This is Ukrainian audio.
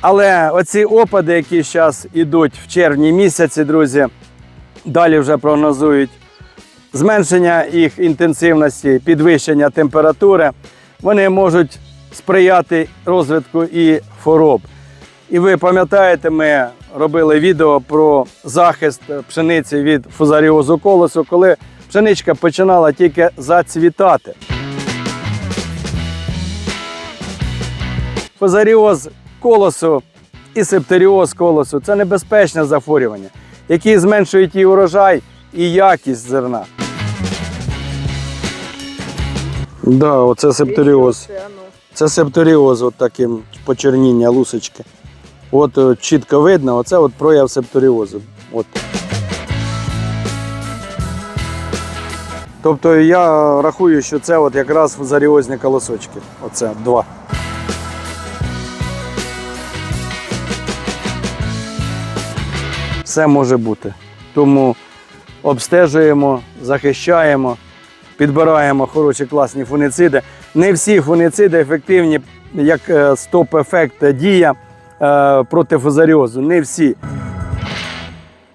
Але оці опади, які зараз йдуть в червні місяці, друзі, далі вже прогнозують зменшення їх інтенсивності, підвищення температури, вони можуть сприяти розвитку і хвороб. І ви пам'ятаєте, ми робили відео про захист пшениці від фузаріозу колосу, коли пшеничка починала тільки зацвітати. Фузаріоз колосу і септеріоз колосу це небезпечне захворювання, які зменшують і урожай, і якість зерна. Да, оце септоріоз. Це, ну. Це септоріоз, от таким почерніння лусочки. От е, чітко видно, оце от прояв септоріозу. От. Тобто я рахую, що це от якраз фузаріозні колосочки. Оце два. Все може бути. Тому обстежуємо, захищаємо, підбираємо хороші класні фунициди. Не всі фунициди ефективні, як е, стоп-ефект дія е, проти фузаріозу. Не всі.